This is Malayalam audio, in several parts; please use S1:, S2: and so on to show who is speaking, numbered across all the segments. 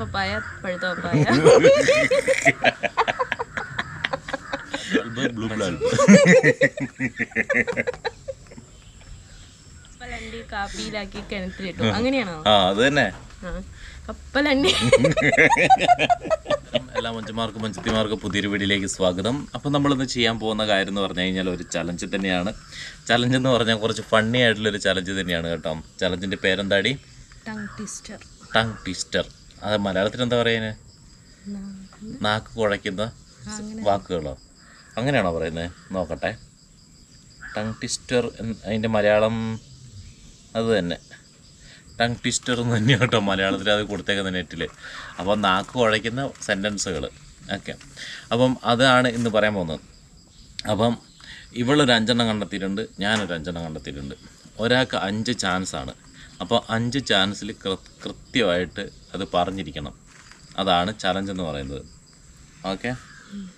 S1: പപ്പായ പഴുത്ത പപ്പായ കപ്പലണ്ടി കാപ്പിയിലാക്കി കിണറ്റിലിട്ടു അങ്ങനെയാണോ?
S2: ആ അത് തന്നെ.
S1: കപ്പലണ്ടി.
S2: എല്ലാ മഞ്ചന്മാർക്കും മഞ്ചത്തിമാർക്കും പുതിയൊരു വീഡിയോയിലേക്ക് സ്വാഗതം. അപ്പം നമ്മളിന്ന് ചെയ്യാൻ പോകുന്ന കാര്യം എന്ന് പറഞ്ഞു കഴിഞ്ഞാൽ ഒരു ചലഞ്ച് തന്നെയാണ്. ചലഞ്ച് എന്ന് പറഞ്ഞാൽ കുറച്ച് ഫണ്ണി ആയിട്ടുള്ളൊരു ചലഞ്ച് തന്നെയാണ് കേട്ടോ. ചലഞ്ചിന്റെ പേരെന്താടി?
S1: ടങ് ട്വിസ്റ്റർ
S2: ടങ് ട്വിസ്റ്റർ അത് മലയാളത്തിൽ എന്താ പറയുന്നത് നാക്ക് കുഴയ്ക്കുന്ന വാക്കുകളോ? അങ്ങനെയാണോ പറയുന്നത് നോക്കട്ടെ. ടങ് ട്വിസ്റ്റർ അതിന്റെ മലയാളം അത് തന്നെ. ടങ് ട്വിസ്റ്റർ എന്ന് തന്നെയാണ് കേട്ടോ മലയാളത്തിൽ അത് കൊടുത്തേക്കുന്ന നെറ്റിൽ അപ്പോൾ നാക്ക് കുഴയ്ക്കുന്ന സെന്റൻസുകൾ ഓക്കെ. അപ്പം അതാണ് ഇന്ന് പറയാൻ പോകുന്നത്. അപ്പം ഇവളൊരു അഞ്ചെണ്ണം കണ്ടെത്തിയിട്ടുണ്ട് ഞാനൊരു അഞ്ചെണ്ണം കണ്ടെത്തിയിട്ടുണ്ട്. ഒരാൾക്ക് അഞ്ച് ചാൻസ് ആണ് അപ്പോൾ അഞ്ച് ചാൻസിൽ കൃത്യമായിട്ട് അത് പറഞ്ഞിരിക്കണം. അതാണ് ചലഞ്ച് എന്ന് പറയുന്നത്. ഓക്കെ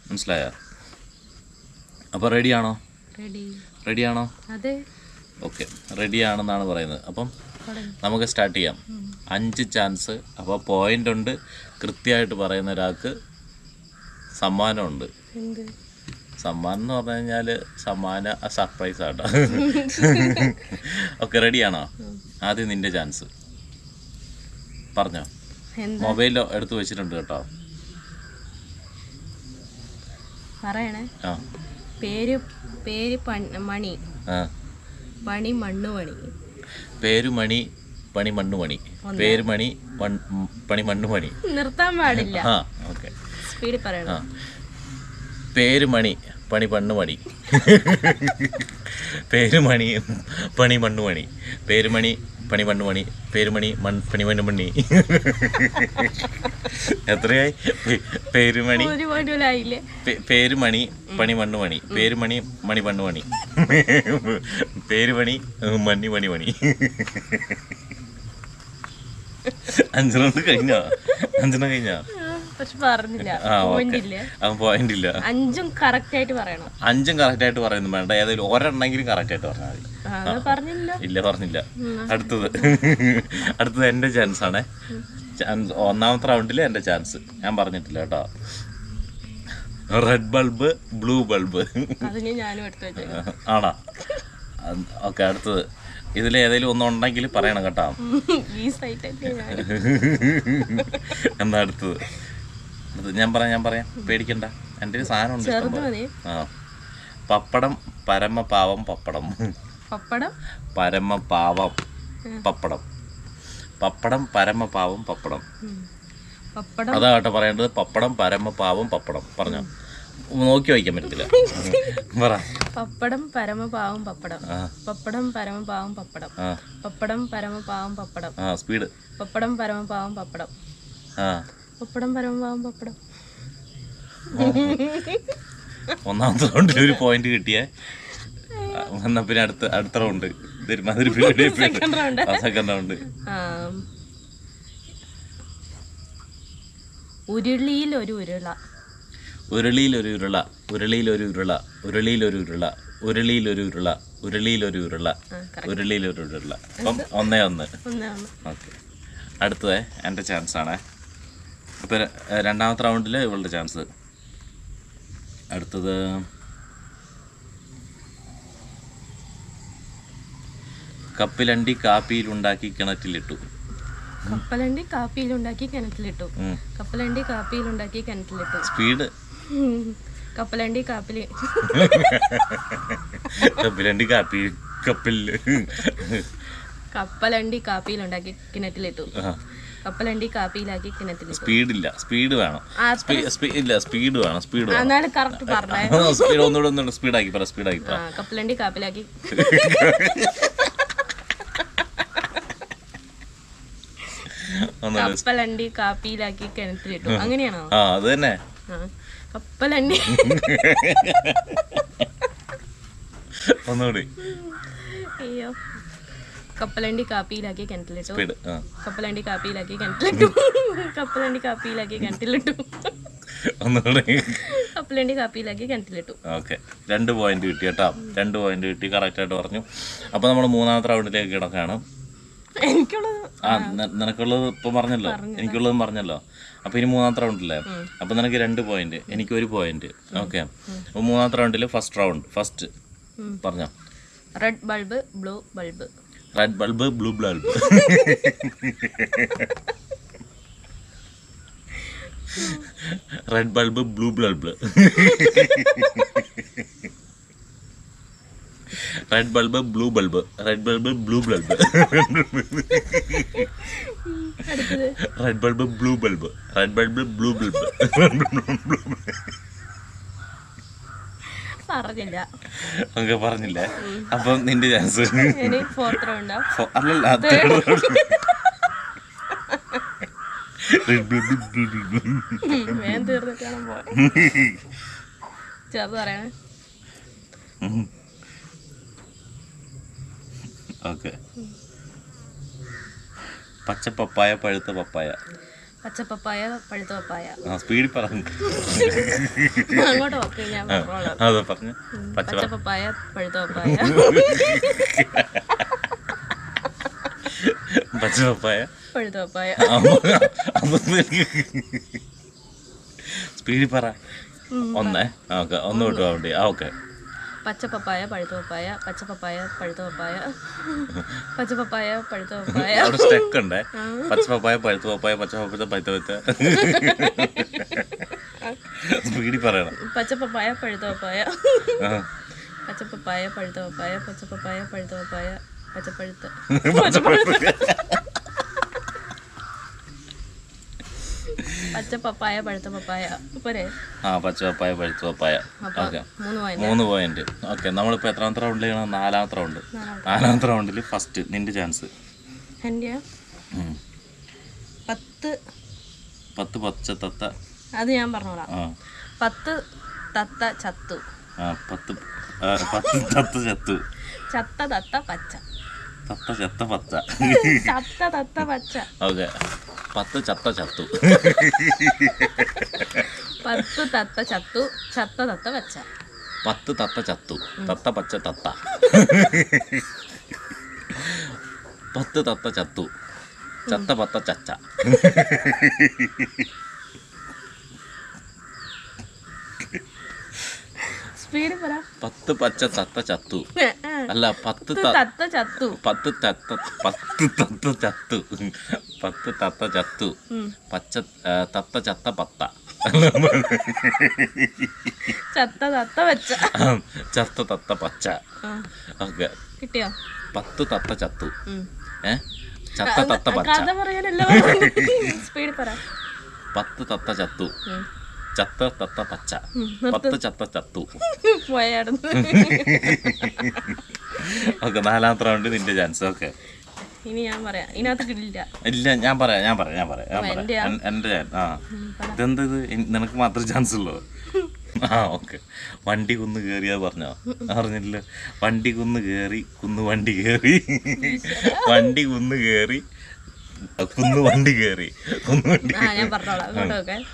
S2: മനസ്സിലായോ? അപ്പോൾ റെഡിയാണോ
S1: റെഡി
S2: റെഡിയാണോ ഓക്കെ റെഡിയാണെന്നാണ് പറയുന്നത്. അപ്പം നമുക്ക് സ്റ്റാർട്ട് ചെയ്യാം. അഞ്ച് ചാൻസ് അപ്പോൾ പോയിന്റ് ഉണ്ട്. കൃത്യമായിട്ട് പറയുന്ന ഒരാൾക്ക് സമ്മാനമുണ്ട്. സമ്മാനം എന്ന് പറഞ്ഞു കഴിഞ്ഞാൽ സമ്മാന സർപ്രൈസ് ആട്ടോ. ഓക്കെ റെഡിയാണോ ആദ്യം നിന്റെ ചാൻസ് പറഞ്ഞോ. മൊബൈലോ എടുത്തു വെച്ചിട്ടുണ്ട് കേട്ടോ.
S1: പറയണേ. പേര് പേര് മണി. പണി മണ്ണ് പണി
S2: പേര് മണി പണി മണ്ണു മണി പേര് മണി പണി മണ്ണു മണി
S1: നിർത്താൻ പാടില്ല.
S2: ആ ഓക്കെ.
S1: സ്പീഡിൽ പറയണം.
S2: പേര് മണി പണി പണ്ണ് മണി പേര് മണി പണി മണ്ണു മണി പേര് മണി പണി മണ്ണു മണി പേരുമണി മൺ പണി മണ്ണു. മണി എത്രയായി? പേരുമണി പേരുമണി
S1: ഒരു പോയിന്റ് പോലും ആയില്ലേ
S2: പേ- പേര് മണി. പേരുമണി മണി പണ്ണു മണി. പേര് മണ്ണി മണി മണി. അഞ്ചെണ്ണം കഴിഞ്ഞോ? അഞ്ചെണ്ണം കഴിഞ്ഞോ?
S1: പോയിന്റ് ഇല്ല അഞ്ചും കറക്റ്റ് ആയിട്ട് പറയണം.
S2: അഞ്ചും കറക്റ്റ് ആയിട്ട് പറയുന്നു വേണ്ട. ഏതായാലും ഒരെണ്ണെങ്കിലും കറക്റ്റ് ആയിട്ട് പറഞ്ഞാൽ മതി. ഇല്ല പറഞ്ഞില്ല. അടുത്തത്. അടുത്തത് എന്റെ ചാൻസ് ആണേ. ഒന്നാമത്തെ റൗണ്ടിൽ എന്റെ ചാൻസ് ഞാൻ പറഞ്ഞിട്ടില്ല കേട്ടോ. റെഡ് ബൾബ് ബ്ലൂ ബൾബ് ആണോ? ഓക്കെ അടുത്തത്. ഇതിൽ ഏതെങ്കിലും ഒന്നുണ്ടെങ്കിൽ പറയണം കേട്ടോ. എന്നാ അടുത്തത്. ഞാൻ പറയാം ഞാൻ പറയാം. പേടിക്കണ്ട. എന്റെ ഒരു സാധനം ഉണ്ട് ഇഷ്ടം പോലെ. ആ. പപ്പടം പരമപാവം പപ്പടം.
S1: പപ്പടം?
S2: പരമപാവം പപ്പടം. പപ്പടം പരമപാവം പപ്പടം.
S1: പപ്പടം?
S2: അതാ കേട്ടോ പറയേണ്ടത്. പപ്പടം പരമപാവം പപ്പടം. പറഞ്ഞോ. നോക്കി വായിക്കാൻ പറ്റത്തില്ല. പറ.
S1: പപ്പടം പരമപാവം പപ്പടം.
S2: ആ.
S1: പപ്പടം പരമപാവം പപ്പടം.
S2: ആ.
S1: പപ്പടം പരമപാവം പപ്പടം.
S2: ആ സ്പീഡ്.
S1: പപ്പടം പരമപാവം പപ്പടം.
S2: ആ.
S1: പപ്പടം പരമാവും പപ്പടം.
S2: ഒന്നാമത്തെ റൗണ്ടിൽ ഒരു പോയിന്റ് കിട്ടിയേ. എന്നാ പിന്നെ അടുത്ത അടുത്ത റൗണ്ട്. Second round.
S1: ഉരുളിയിൽ ഒരു ഉരുള.
S2: ഉരുളിയിലൊരു ഉരുള ഉരുളിയിലൊരു ഉരുള ഉരുളിയിലൊരു ഉരുള ഉരുളിയിലൊരു ഉരുള ഉരുളിയിലൊരു ഉരുള
S1: ആ, correct.
S2: ഉരുളിയിലൊരു ഉരുള. അപ്പം ഒന്നേ ഒന്ന്.
S1: ഒന്ന് ഒന്ന്.
S2: ഓക്കെ. അടുത്തത് എന്റെ ചാൻസ് ആണേ. അപ്പോൾ രണ്ടാമത്തെ റൗണ്ടിൽ ഇവളുടെ ചാൻസ് അടുത്തത് കപ്പിലണ്ടി കാപ്പിയിലുണ്ടാക്കി കിണറ്റിലിട്ടു.
S1: കപ്പലണ്ടി കാപ്പിയിലുണ്ടാക്കി കിണറ്റിലിട്ടു. കപ്പലണ്ടി കാപ്പിയിലുണ്ടാക്കി കിണറ്റിലിട്ടു.
S2: സ്പീഡ്.
S1: കപ്പലണ്ടി കാപ്പിൽ
S2: കപ്പലണ്ടി കാപ്പി കപ്പിൽ.
S1: കപ്പലണ്ടി കാപ്പിയിലുണ്ടാക്കി കിണറ്റിലിട്ടു. കപ്പലണ്ടി കാപ്പിയിലാക്കി കിണറ്റിൽ
S2: സ്പീഡില്ല. സ്പീഡ് വേണം. ഇല്ല സ്പീഡ് വേണം. സ്പീഡ് വേണം.
S1: കറക്റ്റ് പറഞ്ഞേ
S2: സ്പീഡ് ഒന്നുകൂടെ ഒന്നുകൂടെ സ്പീഡാക്കി പറ സ്പീഡാക്കി പറ.
S1: കപ്പലണ്ടി കാപ്പിലാക്കി കപ്പലണ്ടി കാപ്പിയിലാക്കി കിണറ്റിലിട്ടു. അങ്ങനെയാണോ?
S2: ആ അത് തന്നെ.
S1: കപ്പലണ്ടി.
S2: ഒന്നുകൂടി.
S1: അയ്യോ. കപ്പലണ്ടി കാപ്പിയിലാക്കി കിണറ്റിലിട്ടു.
S2: സ്പീഡ് ആ.
S1: കപ്പലണ്ടി കാപ്പിയിലാക്കി കിണറ്റിലിട്ടു. കപ്പലണ്ടി കാപ്പിയിലാക്കി കിണറ്റിലിട്ടു.
S2: ഒന്നുകൂടി.
S1: കപ്പലണ്ടി കാപ്പിയിലാക്കി കിണറ്റിലിട്ടു.
S2: ഓക്കെ. രണ്ട് പോയിന്റ് കിട്ടി കേട്ടോ. രണ്ട് പോയിന്റ് കിട്ടി. കറക്റ്റായിട്ട് പറഞ്ഞു. അപ്പോൾ നമ്മൾ മൂന്നാമത്തെ റൗണ്ടിലേക്ക് കിടക്കുകയാണ്.
S1: എനിക്കുള്ളത്
S2: ആ ന- നിനക്കുള്ളത് ഇപ്പൊ പറഞ്ഞല്ലോ. എനിക്കുള്ളതും പറഞ്ഞല്ലോ. അപ്പൊ ഇനി മൂന്നാമത്തെ റൗണ്ടില്ലേ? അപ്പൊ നിനക്ക് രണ്ട് പോയിന്റ്. എനിക്ക് ഒരു പോയിന്റ്. ഓക്കെ. അപ്പോൾ മൂന്നാമത്തെ റൗണ്ടിൽ ഫസ്റ്റ് റൗണ്ട് ഫസ്റ്റ് പറഞ്ഞോ.
S1: Red bulb blue bulb
S2: red bulb blue bulb red bulb blue bulb red bulb blue bulb red bulb blue bulb
S1: അടുത്തത്
S2: red bulb blue bulb red bulb blue bulb
S1: പറഞ്ഞില്ല.
S2: പറഞ്ഞില്ലേ. അപ്പം നിന്റെ ചാൻസ് അല്ലല്ല
S1: ചെറുത് പറയണേ.
S2: ഓക്കെ പച്ച പപ്പായ പഴുത്ത പപ്പായ.
S1: പഴുത്ത പപ്പായ
S2: ആ സ്പീഡിൽ പറഞ്ഞു
S1: അങ്ങോട്ട് നോക്ക് ഞാൻ പറഞ്ഞോളാം.
S2: അതെ പറഞ്ഞു. പച്ച
S1: പച്ച പപ്പായ പഴുത്ത പപ്പായ
S2: പച്ച പപ്പായ
S1: പഴുത്ത പപ്പായ
S2: സ്പീഡിൽ പറ. ഒന്നേ ഓക്കെ ഒന്ന് വിട്ടു അവിടെ ആ ഓക്കെ.
S1: പച്ച പപ്പായ പഴുത്ത പപ്പായ പച്ച പപ്പായ പഴുത്ത പപ്പായ പച്ച പപ്പായ പഴുത്ത പപ്പായ
S2: അവിടെ സ്റ്റെക്ക് ഉണ്ടേ. പച്ച പപ്പായ പഴുത്ത പപ്പായ പച്ച പപ്പച്ച പഴുത്ത പച്ച സ്പീഡി പറയണം.
S1: പച്ച പപ്പായ പഴുത്ത പപ്പായ
S2: ആ.
S1: പച്ച പപ്പായ പഴുത്ത പപ്പായ പച്ച പപ്പായ പഴുത്ത പപ്പായ പച്ചപ്പഴുത്ത
S2: പച്ച പഴുത്ത
S1: പച്ച പപ്പായ പഴുത്ത പപ്പായ. പോരെ?
S2: ആ പച്ച പപ്പായ പഴുത്ത പപ്പായ. ഓക്കെ.
S1: മൂന്ന് പോയിന്റ്
S2: ഓക്കെ നമ്മളിപ്പോൾ എത്രാമത്തെ റൗണ്ടിലാണ് നാലാമത്തെ റൗണ്ട് നാലാമത്തെ. റൗണ്ടിൽ ഫസ്റ്റ് നിന്റെ ചാൻസ്
S1: പത്ത്.
S2: പത്ത് പച്ച തത്ത.
S1: അത് ഞാൻ പറഞ്ഞോളാം. പത്ത് തത്ത ചത്തു.
S2: പത്ത് പത്ത് തത്ത ചത്തു.
S1: ചത്ത തത്ത പച്ച.
S2: തത്ത ചത്ത പച്ച.
S1: ചത്ത തത്ത പച്ച.
S2: ഓക്കെ. പത്ത് ചത്ത ചത്തു.
S1: പത്ത് തത്ത ചത്തു ചത്ത തത്ത പച്ച.
S2: പത്ത് തത്ത ചത്തു. തത്ത പച്ച തത്ത. പത്ത് തത്ത ചത്തു. ചത്ത പത്ത ചച്ച.
S1: സ്പീഡ് പറ.
S2: പത്ത് പച്ച തത്ത ചത്തു. അല്ല പത്ത്
S1: തത്ത ചത്തു
S2: പത്ത് തത്ത പത്ത് തത്ത ചത്തു പത്ത് തത്ത ചത്തു. പച്ച തത്ത ചത്ത പത്ത
S1: ചത്ത തത്ത പച്ച
S2: ചത്ത തത്ത പച്ച ഓക്കെ
S1: കിട്ടിയോ
S2: പത്ത് തത്ത ചത്തു. ഏ ചത്ത തത്ത പച്ച
S1: കഥ പറയാനല്ലോ സ്പീഡിൽ പറ
S2: പത്ത് തത്ത ചത്തു. ചത്ത തത്ത പച്ച.
S1: ഉം.
S2: പത്ത് ചത്ത ചത്തു. ഓക്കെ നാലാമത്തെ റൗണ്ട് നിന്റെ ചാൻസ് ഓക്കെ.
S1: ഇനി ഞാൻ പറയാം. ഇതിനകത്ത് കിട്ടില്ല.
S2: ഇല്ല ഞാൻ പറയാം ഞാൻ പറയാം ഞാൻ പറയാം ഞാൻ പറയാം. എന്റെ ആ. ഇതെന്ത് ഇത്? നിനക്ക് മാത്രം ചാൻസ് ഉള്ളൂ? ആ ഓക്കെ. വണ്ടി കുന്ന് കയറിയാ പറഞ്ഞോ? അറിഞ്ഞില്ല. വണ്ടി കുന്ന് കയറി കുന്ന് വണ്ടി കയറി വണ്ടി കുന്ന് കയറി കുന്ന് വണ്ടി കയറി കുന്ന് വണ്ടി
S1: ആ ഞാൻ പറഞ്ഞോളാം അങ്ങോട്ടൊക്കെ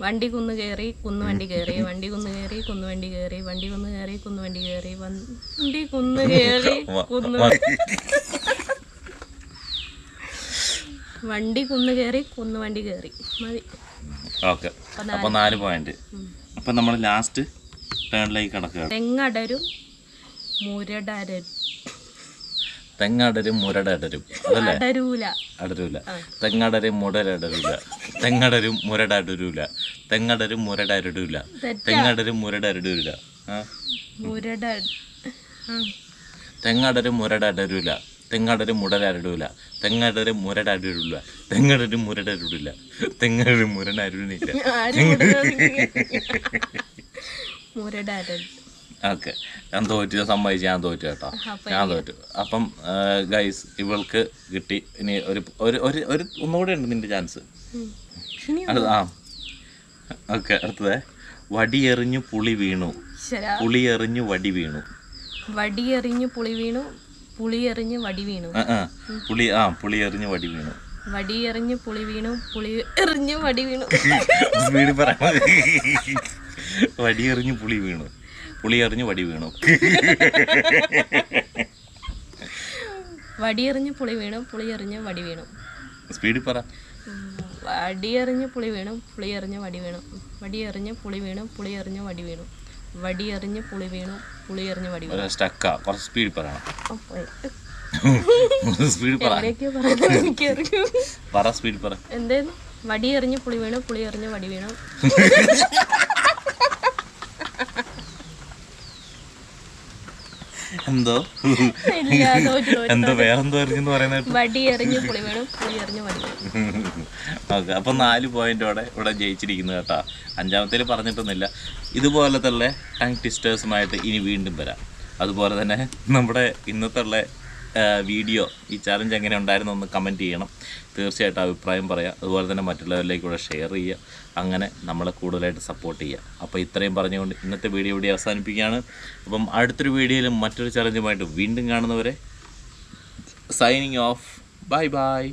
S1: വണ്ടി കുന്ന് കയറി കുന്ന് വണ്ടി കയറി വണ്ടി കുന്ന് കയറി കുന്ന് വണ്ടി കയറി വണ്ടി കുന്ന് കയറി കുന്ന് വണ്ടി കയറി വണ്ടി കുന്ന് കയറി കുന്ന് വണ്ടി കുന്ന് കയറി കുന്ന് വണ്ടി കയറി മതി.
S2: ഓക്കെ. അപ്പൊ നാല്. പോയിന്റ് അപ്പൊ നമ്മൾ ലാസ്റ്റ് ടേണിലേക്ക് കിടക്കുക
S1: തെങ്ങടരും മുരടരും.
S2: തെങ്ങടരും മുരടരും അതല്ലേ?
S1: അടരൂല.
S2: തെങ്ങടരും മുരടരൂല തെങ്ങടരും മുരടരൂല. തെങ്ങടരും
S1: മുരടരടൂല.
S2: തെങ്ങടരും
S1: മുരടരടൂല
S2: തെങ്ങടരും മുരടരൂല തെങ്ങടരും മുടരടൂല തെങ്ങടരും മുരടരൂല തെങ്ങടരും മുരടരൂല. തെങ്ങടരും മുരടരൂനില്ല
S1: ആരും മുരടരൻ
S2: ഓക്കെ. ഞാൻ തോറ്റു സമ്മതിച്ച് ഞാൻ തോറ്റു കേട്ടോ. ഞാൻ തോറ്റു. അപ്പം ഗൈസ് ഇവൾക്ക് കിട്ടി. ഇനി ഒരു ഒരു ഒരു ഒരു ഒന്നുകൂടെ ഉണ്ട് നിന്റെ ചാൻസ് ആ. ഓക്കെ അടുത്തത്. വടിയെറിഞ്ഞു പുളി വീണു.
S1: പുളിയെറിഞ്ഞു
S2: പുളി എറിഞ്ഞു വടി വീണു.
S1: വടിയെറിഞ്ഞു പുളി വീണു. പുളി എറിഞ്ഞു വടി വീണു.
S2: പുളി ആ. പുളി എറിഞ്ഞു വടി വീണു.
S1: വടി എറിഞ്ഞ് പുളി വീണു. പുളി എറിഞ്ഞു വടി വീണു.
S2: വീട് പറയാം. വടി എറിഞ്ഞു പുളി വീണു. പുളി എറിഞ്ഞു വടി വീണു.
S1: വടിയെറിഞ്ഞ് പുളി വീണു പുളി പുളിയെറിഞ്ഞ് വടി വീണു.
S2: സ്പീഡിൽ പറ.
S1: വടിയെറിഞ്ഞ് പുളി വീണു പുളി പുളിയെറിഞ്ഞ് വടി വീണു. വടിയെറിഞ്ഞ് പുളി വീണു പുളി പുളിയെറിഞ്ഞ് വടി വീണു. വടിയെറിഞ്ഞ് പുളി വീണു പുളി പുളിയെറിഞ്ഞ് വടി വീണു.
S2: സ്റ്റക്ക. കുറച്ച് സ്പീഡിൽ പറയണം. സ്പീഡിൽ പറ. പറ സ്പീഡിൽ പറ.
S1: എന്തേന്ന്? വടിയെറിഞ്ഞ് പുളി വീണു പുളി പുളിയെറിഞ്ഞ് വടി വീണു.
S2: എന്തോ? എന്തോ വേറെന്തോ എറിഞ്ഞെന്ന് പറയുന്നത്
S1: വടിയെറിഞ്ഞ് പുളി വീണു വടി
S2: ഓക്കെ അപ്പം നാല് പോയിന്റോടെ ഇവിടെ ജയിച്ചിരിക്കുന്നു കേട്ടാ. അഞ്ചാമത്തേൽ പറഞ്ഞിട്ടൊന്നുമില്ല. ഇതുപോലത്തെ ടങ് ട്വിസ്റ്റേഴ്സുമായിട്ട് ഇനി വീണ്ടും വരാം. അതുപോലെ തന്നെ നമ്മുടെ ഇന്നത്തെ വീഡിയോ ഈ ചാലഞ്ച് എങ്ങനെ ഉണ്ടായിരുന്നു ഒന്ന് കമന്റ് ചെയ്യണം. തീർച്ചയായിട്ടും അഭിപ്രായം പറയാം. അതുപോലെ തന്നെ മറ്റുള്ളവരിലേക്ക് കൂടെ ഷെയർ ചെയ്യുക. അങ്ങനെ നമ്മളെ കൂടുതലായിട്ട് സപ്പോർട്ട് ചെയ്യുക. അപ്പോൾ ഇത്രയും പറഞ്ഞുകൊണ്ട് ഇന്നത്തെ വീഡിയോ ഇവിടെ അവസാനിപ്പിക്കുകയാണ്. അപ്പം അടുത്തൊരു വീഡിയോയിലും മറ്റൊരു ചലഞ്ചുമായിട്ട് വീണ്ടും കാണുന്നവരെ സൈനിങ് ഓഫ് ബൈ ബൈ